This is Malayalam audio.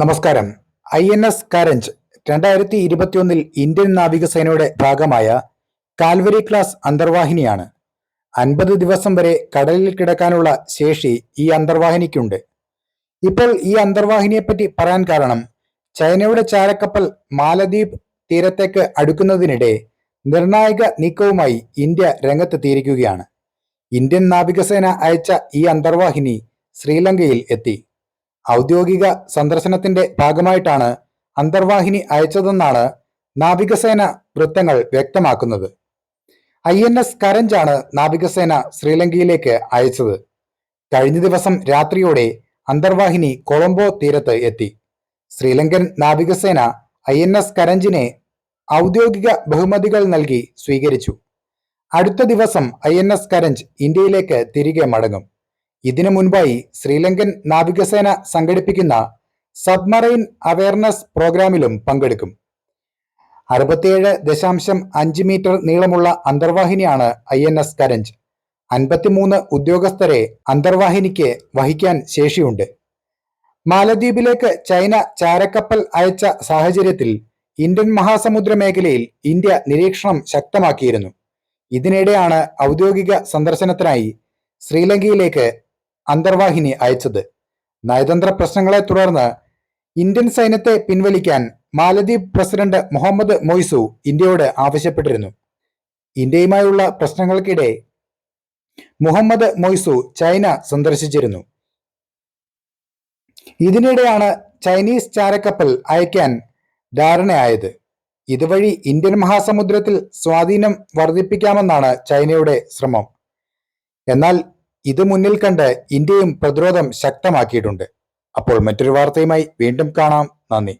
നമസ്കാരം. ഐ എൻ എസ് കാരഞ്ച് രണ്ടായിരത്തി ഇരുപത്തിയൊന്നിൽ ഇന്ത്യൻ നാവികസേനയുടെ ഭാഗമായ കാൽവരി ക്ലാസ് അന്തർവാഹിനിയാണ്. അൻപത് ദിവസം വരെ കടലിൽ കിടക്കാനുള്ള ശേഷി ഈ അന്തർവാഹിനിക്കുണ്ട്. ഇപ്പോൾ ഈ അന്തർവാഹിനിയെപ്പറ്റി പറയാൻ കാരണം ചൈനയുടെ ചാരക്കപ്പൽ മാലദ്വീപ് തീരത്തേക്ക് അടുക്കുന്നതിനിടെ നിർണായക നീക്കവുമായി ഇന്ത്യ രംഗത്തെത്തിയിരിക്കുകയാണ്. ഇന്ത്യൻ നാവികസേന അയച്ച ഈ അന്തർവാഹിനി ശ്രീലങ്കയിൽ എത്തി. ഔദ്യോഗിക സന്ദർശനത്തിന്റെ ഭാഗമായിട്ടാണ് അന്തർവാഹിനി അയച്ചതെന്നാണ് നാവികസേന വൃത്തങ്ങൾ വ്യക്തമാക്കുന്നത്. ഐ എൻ എസ് കരഞ്ചാണ് നാവികസേന ശ്രീലങ്കയിലേക്ക് അയച്ചത്. കഴിഞ്ഞ ദിവസം രാത്രിയോടെ അന്തർവാഹിനി കൊളംബോ തീരത്ത് എത്തി. ശ്രീലങ്കൻ നാവികസേന ഐ എൻ എസ് കരഞ്ചിനെ ഔദ്യോഗിക ബഹുമതികൾ നൽകി സ്വീകരിച്ചു. അടുത്ത ദിവസം ഐ എൻ എസ് കരഞ്ച് ഇന്ത്യയിലേക്ക് തിരികെ മടങ്ങും. ഇതിനു മുൻപായി ശ്രീലങ്കൻ നാവികസേന സംഘടിപ്പിക്കുന്ന സബ്മറൈൻ അവയർനെസ് പ്രോഗ്രാമിലും പങ്കെടുക്കും. അറുപത്തിയേഴ് ദശാംശം അഞ്ച് മീറ്റർ നീളമുള്ള അന്തർവാഹിനിയാണ് ഐ എൻ എസ് കരഞ്ച്. അൻപത്തിമൂന്ന് ഉദ്യോഗസ്ഥരെ അന്തർവാഹിനിക്ക് വഹിക്കാൻ ശേഷിയുണ്ട്. മാലദ്വീപിലേക്ക് ചൈന ചാരക്കപ്പൽ അയച്ച സാഹചര്യത്തിൽ ഇന്ത്യൻ മഹാസമുദ്ര മേഖലയിൽ ഇന്ത്യ നിരീക്ഷണം ശക്തമാക്കിയിരുന്നു. ഇതിനിടെയാണ് ഔദ്യോഗിക സന്ദർശനത്തിനായി ശ്രീലങ്കയിലേക്ക് അന്തർവാഹിനി അയച്ചത്. നയതന്ത്ര പ്രശ്നങ്ങളെ തുടർന്ന് ഇന്ത്യൻ സൈന്യത്തെ പിൻവലിക്കാൻ മാലദ്വീപ് പ്രസിഡന്റ് മുഹമ്മദ് മൊയ്സു ഇന്ത്യയോട് ആവശ്യപ്പെട്ടിരുന്നു. ഇന്ത്യയുമായുള്ള പ്രശ്നങ്ങൾക്കിടെ മുഹമ്മദ് മൊയ്സു ചൈന സന്ദർശിച്ചിരുന്നു. ഇതിനിടെയാണ് ചൈനീസ് ചാരക്കപ്പൽ അയക്കാൻ ധാരണയായത്. ഇതുവഴി ഇന്ത്യൻ മഹാസമുദ്രത്തിൽ സ്വാധീനം വർദ്ധിപ്പിക്കാമെന്നാണ് ചൈനയുടെ ശ്രമം. എന്നാൽ ഇത് മുന്നിൽ കണ്ട് ഇന്ത്യയും പ്രതിരോധം ശക്തമാക്കിയിട്ടുണ്ട്. അപ്പോൾ മറ്റൊരു വാർത്തയുമായി വീണ്ടും കാണാം. നന്ദി.